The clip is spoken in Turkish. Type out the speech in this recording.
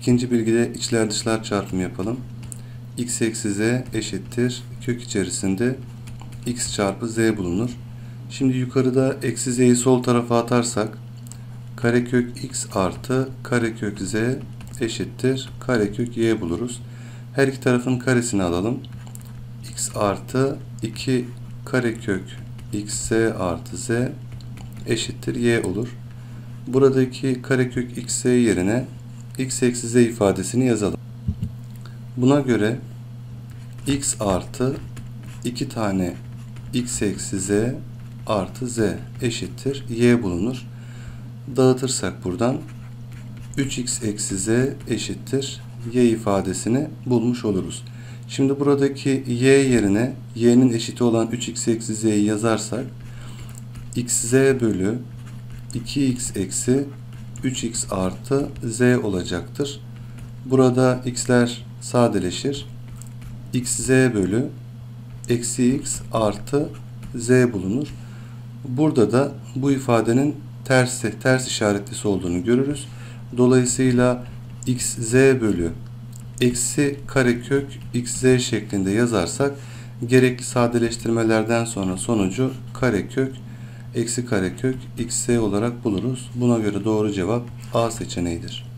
İkinci bilgide içler dışlar çarpımı yapalım. x eksi z eşittir. Kök içerisinde x çarpı z bulunur. Şimdi yukarıda eksi z'yi sol tarafa atarsak karekök x artı karekök z eşittir. Karekök y buluruz. Her iki tarafın karesini alalım. x artı 2 karekök x z artı z eşittir y olur. Buradaki karekök x z yerine x eksi z ifadesini yazalım. Buna göre x artı 2 tane x eksi z artı z eşittir y bulunur. Dağıtırsak buradan 3x eksi z eşittir y ifadesini bulmuş oluruz. Şimdi buradaki y yerine y'nin eşiti olan 3x eksi z'yi yazarsak xz bölü 2x eksi 3x artı z olacaktır. Burada x'ler sadeleşir. xz bölü eksi x artı z bulunur. Burada da bu ifadenin tersi, ters işaretlisi olduğunu görürüz. Dolayısıyla xz bölü eksi karekök xz şeklinde yazarsak gerekli sadeleştirmelerden sonra sonucu karekök eksi karekök xz olarak buluruz. Buna göre doğru cevap A seçeneğidir.